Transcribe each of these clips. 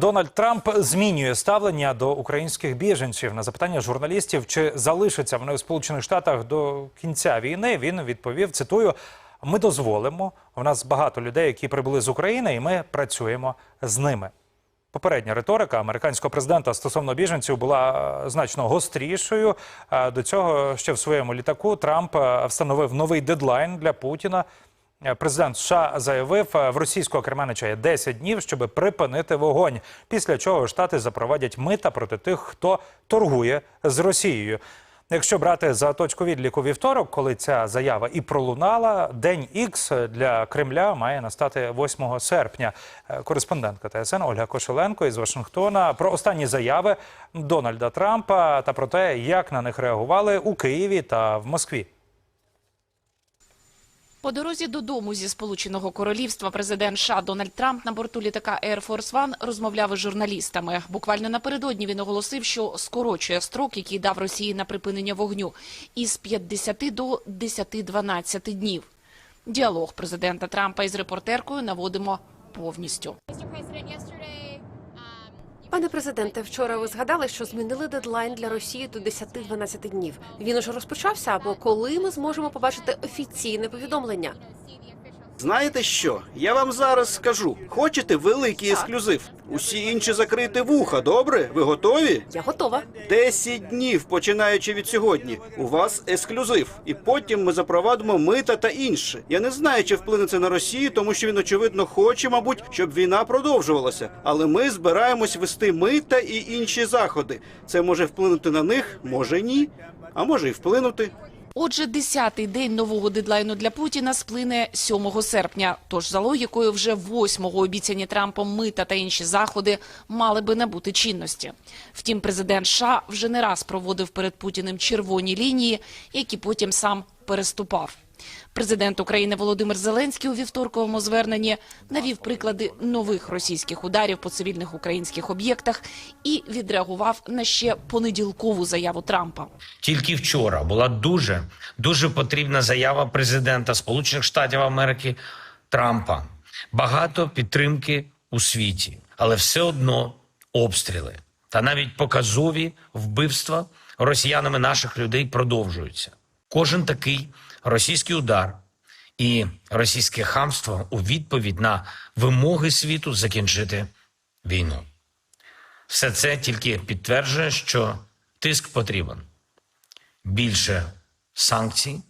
Дональд Трамп змінює ставлення до українських біженців на запитання журналістів, чи залишаться вони у Сполучених Штатах до кінця війни. Він відповів: цитую: ми дозволимо. У нас багато людей, які прибули з України, і ми працюємо з ними. Попередня риторика американського президента стосовно біженців була е, значно гострішою. Е, До цього ще в своєму літаку Трамп е, встановив новий дедлайн для Путіна. Е, Президент США заявив, е, в російського керманича є 10 днів, щоб припинити вогонь. Після чого штати запровадять мита проти тих, хто торгує з Росією. Якщо брати за точку відліку вівторок, коли ця заява і пролунала, день Ікс для Кремля має настати 8 серпня. Е, Кореспондентка ТСН Ольга Кошеленко із Вашингтона про останні заяви Дональда Трампа та про те, як на них реагували у Києві та в Москві. По дорозі додому зі Сполученого Королівства президент США Дональд Трамп на борту літака Air Force One розмовляв із журналістами. Буквально напередодні він оголосив, що скорочує строк, який дав Росії на припинення вогню, із 50 до 10-12 днів. Діалог президента Трампа із репортеркою наводимо повністю. Пане президенте, вчора ви згадали, що змінили дедлайн для Росії до 10-12 днів. Він уже розпочався. Або коли ми зможемо побачити офіційне повідомлення? Знаєте що? Я вам зараз скажу. Хочете великий ексклюзив? Усі інші закрити вуха, добре? Ви готові? Я готова. Десять днів, починаючи від сьогодні. У вас ексклюзив. І потім ми запровадимо мита та інше. Я не знаю, чи вплине це на Росію, тому що він очевидно хоче, мабуть, щоб війна продовжувалася. Але ми збираємось вести мита і інші заходи. Це може вплинути на них, може ні, а може і вплинути. Отже, десятий день нового дедлайну для Путіна сплине 7 серпня. Тож, за логікою, вже 8-го обіцяні Трампом мита та інші заходи мали би набути чинності. Втім, президент США вже не раз проводив перед Путіним червоні лінії, які потім сам переступав. Президент України Володимир Зеленський у вівторковому зверненні навів приклади нових російських ударів по цивільних українських об'єктах і відреагував на ще понеділкову заяву Трампа. Тільки вчора була дуже дуже потрібна заява президента Сполучених Штатів Америки Трампа. Багато підтримки у світі, але все одно обстріли та навіть показові вбивства росіянами наших людей продовжуються. Кожен такий російський удар і російське хамство у відповідь на вимоги світу закінчити війну. Все це тільки підтверджує, що тиск потрібен більше санкцій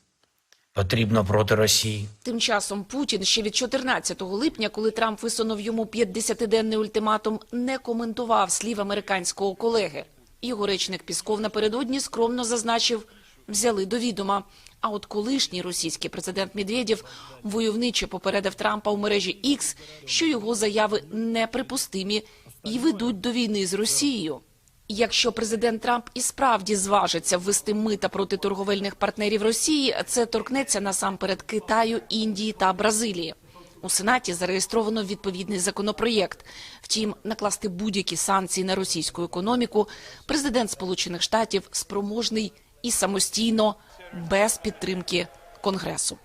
потрібно проти Росії. Тим часом Путін ще від 14 липня, коли Трамп висунув йому 50-денний ультиматум, не коментував слів американського колеги. Його речник Пісков напередодні скромно зазначив, взяли до відома. А от колишній російський президент Медведєв войовниче попередив Трампа у мережі X, що його заяви неприпустимі і ведуть до війни з Росією. Якщо президент Трамп і справді зважиться ввести мита проти торговельних партнерів Росії, це торкнеться насамперед Китаю, Індії та Бразилії. У Сенаті зареєстровано відповідний законопроєкт. Втім, накласти будь-які санкції на російську економіку президент Сполучених Штатів спроможний і самостійно без підтримки Конгресу.